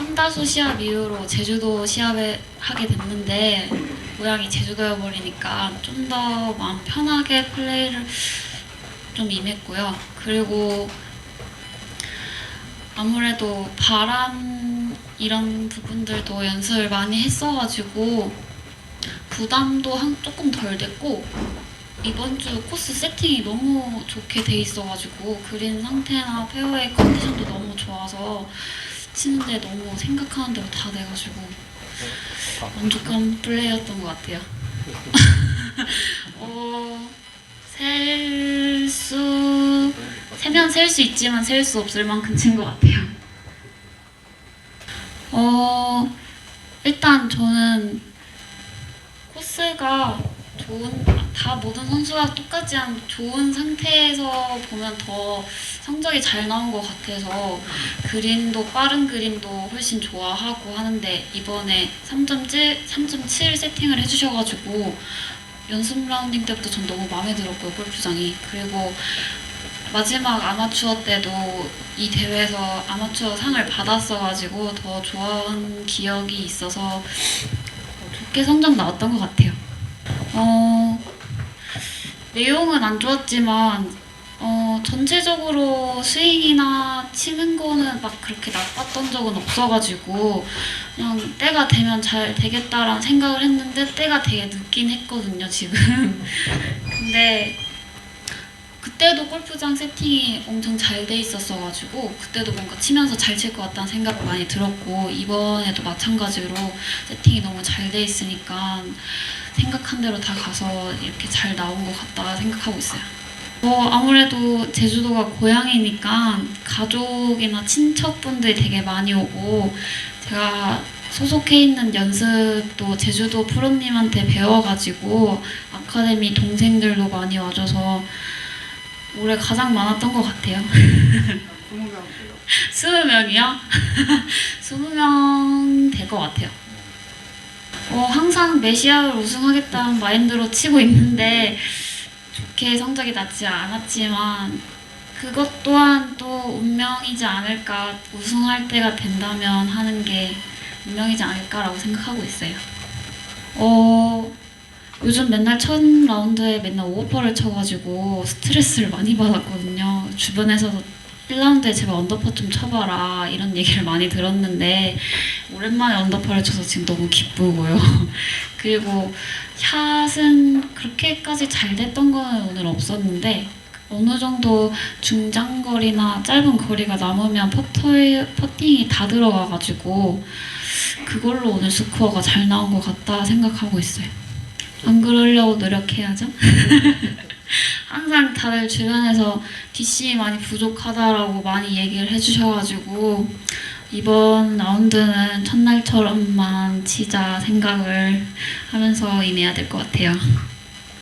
삼다수 시합 이후로 제주도 시합을 하게 됐는데 고향이 제주도여 버리니까 좀 더 마음 편하게 플레이를 좀 임했고요. 그리고 아무래도 바람 이런 부분들도 연습을 많이 했어가지고 부담도 한 조금 덜 됐고 이번 주 코스 세팅이 너무 좋게 돼 있어가지고 그린 상태나 페어웨이 컨디션도 너무 좋아서 치는데 너무 생각하는 대로 다 돼가지고 만족한 플레이였던 것 같아요. 어, 셀 수 세면 셀 수 있지만 셀 수 없을 만큼 친 것 같아요. 어, 일단 저는 코스가 좋은 다 모든 선수가 똑같지 않은 좋은 상태에서 보면 더 성적이 잘 나온 것 같아서 그린도 빠른 그린도 훨씬 좋아하고 하는데 이번에 3.7 3.7 세팅을 해주셔가지고 연습 라운딩 때부터 전 너무 마음에 들었고요 골프장이 그리고 마지막 아마추어 때도 이 대회에서 아마추어 상을 받았어가지고 더 좋아한 기억이 있어서 좋게 성적 나왔던 것 같아요. 어, 내용은 안 좋았지만 어, 전체적으로 스윙이나 치는 거는 막 그렇게 나빴던 적은 없어가지고 그냥 때가 되면 잘 되겠다라는 생각을 했는데 때가 되게 늦긴 했거든요 지금. 근데 그때도 골프장 세팅이 엄청 잘 돼 있었어가지고 그때도 뭔가 치면서 잘 칠 것 같다는 생각이 많이 들었고 이번에도 마찬가지로 세팅이 너무 잘 돼 있으니까 생각한 대로 다 가서 이렇게 잘 나온 것 같다 생각하고 있어요. 뭐 아무래도 제주도가 고향이니까 가족이나 친척분들이 되게 많이 오고 제가 소속해 있는 연습도 제주도 프로님한테 배워가지고 아카데미 동생들도 많이 와줘서 올해 가장 많았던 것 같아요. 20명 돼요. 20명이요? 20명 될 것 같아요. 어, 항상 메시아를 우승하겠다는 마인드로 치고 있는데 좋게 성적이 나지 않았지만 그것 또한 또 운명이지 않을까 우승할 때가 된다면 하는 게 운명이지 않을까라고 생각하고 있어요. 어, 요즘 맨날 첫 라운드에 맨날 오버퍼를 쳐가지고 스트레스를 많이 받았거든요. 주변에서도 1라운드에 제발 언더퍼 좀 쳐봐라 이런 얘기를 많이 들었는데 오랜만에 언더퍼를 쳐서 지금 너무 기쁘고요. 그리고 샷은 그렇게까지 잘 됐던 거는 오늘 없었는데 어느 정도 중장거리나 짧은 거리가 남으면 퍼터, 퍼팅이 다 들어가가지고 그걸로 오늘 스코어가 잘 나온 것 같다 생각하고 있어요. 안 그러려고 노력해야죠. 항상 다들 주변에서 DC 많이 부족하다라고 많이 얘기를 해주셔가지고 이번 라운드는 첫날처럼만 치자 생각을 하면서 임해야 될 것 같아요.